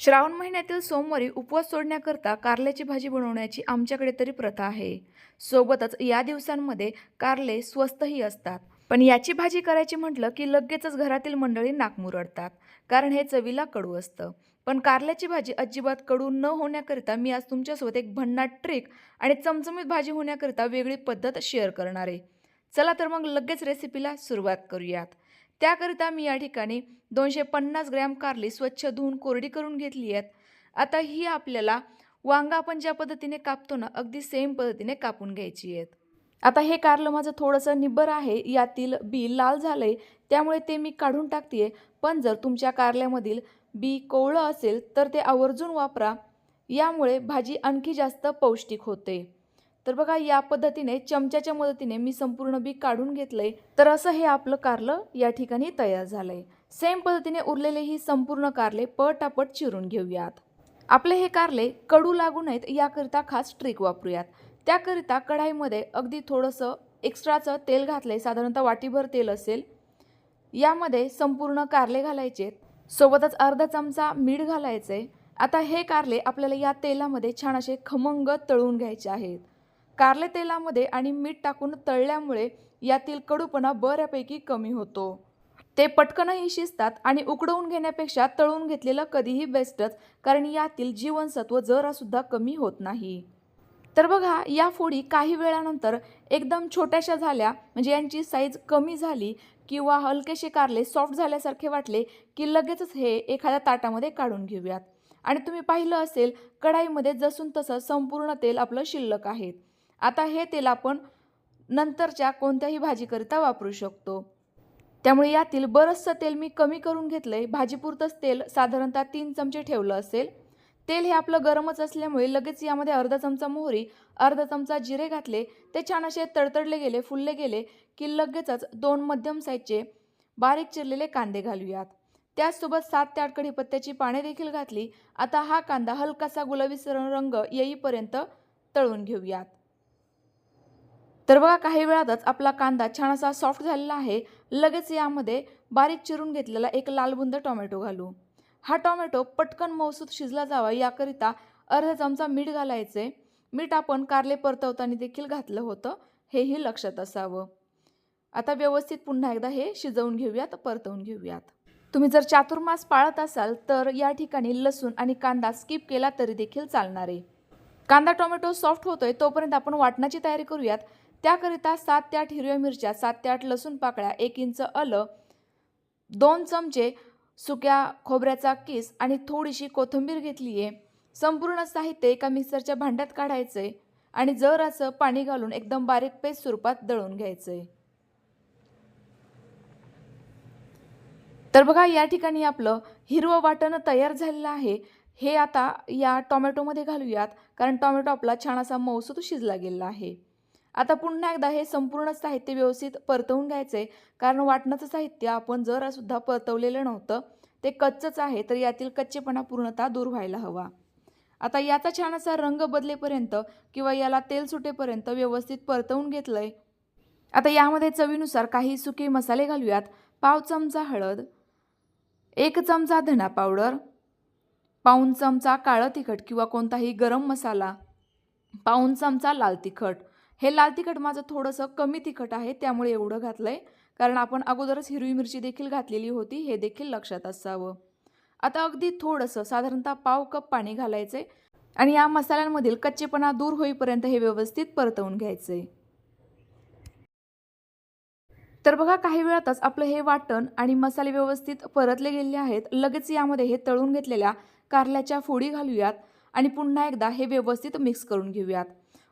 श्रावण महिन्यातील सोमवारी उपवास सोडण्याकरता कारल्याची भाजी बनवण्याची आमच्याकडे तरी प्रथा आहे. सोबतच या दिवसांमध्ये कारले स्वस्तही असतात. पण याची भाजी करायची म्हटलं की लगेचच घरातील मंडळी नाकमुरडतात कारण हे चवीला कडू असतं. पण कारल्याची भाजी अजिबात कडू न होण्याकरिता मी आज तुमच्यासोबत एक भन्नाट ट्रिक आणि चमचमीत भाजी होण्याकरिता वेगळी पद्धत शेअर करणार आहे. चला तर मग लगेच रेसिपीला सुरुवात करूयात. त्याकरिता मी या ठिकाणी दोनशे पन्नास ग्रॅम कारली स्वच्छ धुवून कोरडी करून घेतली आहेत. आता ही आपल्याला वांगा आपण ज्या पद्धतीने कापतो ना अगदी सेम पद्धतीने कापून घ्यायची आहेत. आता हे कारलं माझं थोडंसं निब्बर आहे यातील बी लाल झालं आहे त्यामुळे ते मी काढून टाकते पण जर तुमच्या कारल्यामधील बी कोवळं असेल तर ते आवर्जून वापरा. यामुळे भाजी आणखी जास्त पौष्टिक होते. तर बघा या पद्धतीने चमच्याच्या मदतीने मी संपूर्ण बीक काढून घेतलंय. तर असं हे आपलं कारलं या ठिकाणी तयार झालंय. सेम पद्धतीने उरलेले ही संपूर्ण कारले पटापट चिरून घेऊयात. आपले हे कारले कडू लागू नयेत याकरिता खास ट्रिक वापरूयात. त्याकरिता कढाईमध्ये अगदी थोडंसं एक्स्ट्राचं तेल घातलं आहे साधारणतः वाटीभर तेल असेल. यामध्ये संपूर्ण कारले घालायचे. सोबतच अर्धा चमचा मीठ घालायचे आता हे कारले आपल्याला या तेलामध्ये छान असे खमंग तळून घ्यायचे आहेत. कारले तेलामध्ये आणि मीठ टाकून तळल्यामुळे यातील कडूपणा बऱ्यापैकी कमी होतो. ते पटकनही शिजतात आणि उकडवून घेण्यापेक्षा तळून घेतलेलं कधीही बेस्टच कारण यातील जीवनसत्व जरासुद्धा कमी होत नाही. तर बघा या फोडी काही वेळानंतर एकदम छोट्याशा झाल्या म्हणजे यांची साईज कमी झाली किंवा हलकेसे कारले सॉफ्ट झाल्यासारखे वाटले की लगेचच हे एखाद्या ताटामध्ये काढून घेऊयात. आणि तुम्ही पाहिलं असेल कढाईमध्ये जसून तसं संपूर्ण तेल आपलं शिल्लक आहे. आता हे तेल आपण नंतरच्या कोणत्याही भाजीकरिता वापरू शकतो. त्यामुळे यातील बरंचसं तेल मी कमी करून घेतलं आहे भाजीपुरतंच तेल साधारणतः तीन चमचे ठेवलं असेल. तेल हे आपलं गरमच असल्यामुळे लगेच यामध्ये अर्धा चमचा मोहरी अर्धा चमचा जिरे घातले ते छान असे तडतडले गेले फुलले गेले की लगेचच दोन मध्यम साईजचे बारीक चिरलेले कांदे घालूयात. त्याचसोबत सात ते आठ कढीपत्त्याची पाने देखील घातली. आता हा कांदा हलकासा गुलाबी रंग येईपर्यंत तळून घेऊयात. तर बघा काही वेळातच आपला कांदा छान असा सॉफ्ट झालेला आहे. लगेच यामध्ये बारीक चिरून घेतलेला एक लालबुंद टोमॅटो घालू. हा टोमॅटो पटकन मौसूद शिजला जावा याकरिता अर्धा चमचा मीठ घालायचे. मीठ आपण कारले परतवताना देखील घातलं होतं हेही लक्षात असावं. आता व्यवस्थित पुन्हा एकदा हे शिजवून घेऊयात परतवून घेऊयात. तुम्ही जर चातुर्मास पाळत असाल तर या ठिकाणी लसूण आणि कांदा स्किप केला तरी देखील चालणार. आहे कांदा टोमॅटो सॉफ्ट होतोय तोपर्यंत आपण वाटणाची तयारी करूयात. त्याकरिता सात ते आठ हिरव्या मिरच्या सात ते आठ लसूण पाकळ्या एक इंच आलं दोन चमचे सुक्या खोबऱ्याचा किस आणि थोडीशी कोथिंबीर घेतली आहे. संपूर्ण साहित्य एका मिक्सरच्या भांड्यात काढायचं आहे आणि जर असं पाणी घालून एकदम बारीक पेस्ट स्वरूपात दळून घ्यायचं आहे तर बघा या ठिकाणी आपलं हिरवं वाटण तयार झालेलं आहे. हे आता या टोमॅटोमध्ये घालूयात कारण टोमॅटो आपला छान असा मऊसूत शिजला गेलेला आहे. आता पुन्हा एकदा हे संपूर्ण साहित्य व्यवस्थित परतवून घ्यायचं आहे कारण वाटणाचं साहित्य आपण जरासुद्धा परतवलेलं नव्हतं. ते कच्चंच आहे तर यातील कच्चेपणा पूर्णतः दूर व्हायला हवा. आता याचा छान असा रंग बदलेपर्यंत किंवा याला तेल सुटेपर्यंत व्यवस्थित परतवून घेतलं आहे आता यामध्ये चवीनुसार काही सुके मसाले घालूयात. पाव चमचा हळद एक चमचा धना पावडर पाऊन चमचा काळं तिखट किंवा कोणताही गरम मसाला पाऊन चमचा लाल तिखट हे लाल तिखट माझं थोडंसं कमी तिखट आहे त्यामुळे एवढं घातलं आहे कारण आपण अगोदरच हिरवी मिरची देखील घातलेली होती हे देखील लक्षात असावं. आता अगदी थोडंसं साधारणतः पाव कप पाणी घालायचं आहे आणि या मसाल्यांमधील कच्चेपणा दूर होईपर्यंत हे व्यवस्थित परतवून घ्यायचं आहे तर बघा काही वेळातच आपलं हे वाटण आणि मसाले व्यवस्थित परतले गेलेले आहेत. लगेच यामध्ये हे तळून घेतलेल्या कारल्याच्या फोडी घालूयात आणि पुन्हा एकदा हे व्यवस्थित मिक्स करून घेऊयात.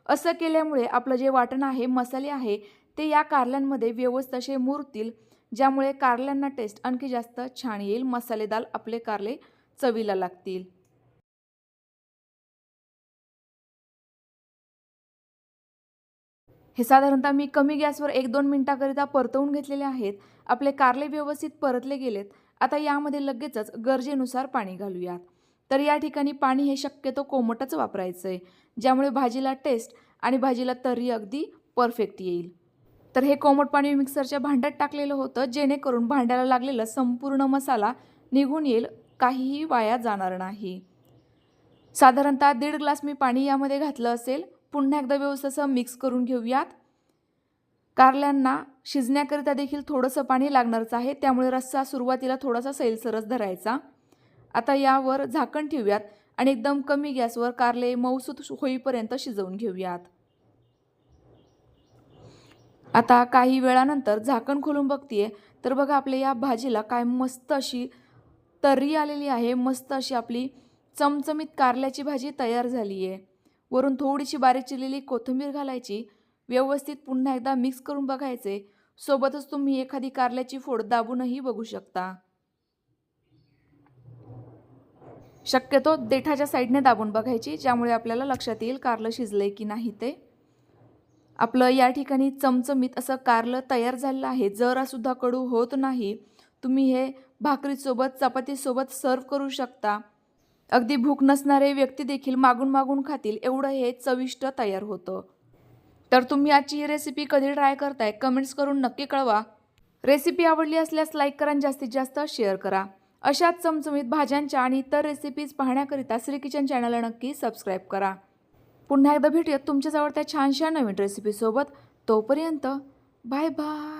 असं केल्यामुळे आपलं जे वाटण आहे मसाले आहे ते या कारल्यांमध्ये व्यवस्थित असे मुरतील ज्यामुळे कारल्यांना टेस्ट आणखी जास्त छान येईल. मसालेदार आपले कारले चवीला लागतील. हे साधारणतः मी कमी गॅसवर एक दोन मिनटाकरिता परतवून घेतलेले आहेत. आपले कारले व्यवस्थित परतले गेलेत. आता यामध्ये लगेचच गरजेनुसार पाणी घालूयात. तर या ठिकाणी पाणी हे शक्यतो कोमटच वापरायचं आहे ज्यामुळे भाजीला टेस्ट आणि भाजीला तर्री अगदी परफेक्ट येईल. तर हे कोमट पाणी मिक्सरच्या भांड्यात टाकलेलं होतं जेणेकरून भांड्याला लागलेला संपूर्ण मसाला निघून येईल काहीही वाया जाणार नाही. साधारणतः दीड ग्लास मी पाणी यामध्ये घातलं असेल पुन्हा एकदा व्यवस्थित मिक्स करून घेऊयात. कारल्यांना शिजण्याकरिता देखील थोडंसं पाणी लागणारच आहे त्यामुळे रस्सा सुरुवातीला थोडासा सैलसरच धरायचा. आता यावर झाकण ठेवूयात आणि एकदम कमी गॅसवर कारले मऊसूत होईपर्यंत शिजवून घेऊयात. आता काही वेळानंतर झाकण खोलून बघतीये तर बघा आपल्या या भाजीला काय मस्त अशी तर्री आलेली आहे मस्त अशी आपली चमचमीत कारल्याची भाजी तयार झाली आहे वरून थोडीशी बारीक चिरलेली कोथिंबीर घालायची व्यवस्थित पुन्हा एकदा मिक्स करून बघायचे. सोबतच तुम्ही एखादी कारल्याची फोड दाबूनही बघू शकता. शक्यतो देठाच्या साईडने दाबून बघायची ज्यामुळे आपल्याला लक्षात येईल कारलं शिजलंय की नाही ते. आपलं या ठिकाणी चमचमीत असं कारलं तयार झालेलं आहे. जरासुद्धा कडू होत नाही. तुम्ही हे भाकरीसोबत चपातीसोबत सर्व करू शकता. अगदी भूक नसणारे व्यक्ती देखील मागून मागून खातील एवढं हे चविष्ट तयार होतं. तर तुम्ही आजची ही रेसिपी कधी ट्राय करताय कमेंट्स करून नक्की कळवा. रेसिपी आवडली असल्यास लाईक करा आणि जास्तीत जास्त शेअर करा. अशाच चमचमीत भाज्यांच्या आणि इतर रेसिपीज पाहण्याकरिता श्री किचन चॅनलला नक्की सबस्क्राईब करा. पुन्हा एकदा भेटूयात तुमच्याजवळ त्या छानशा नवीन रेसिपीसोबत तोपर्यंत बाय बाय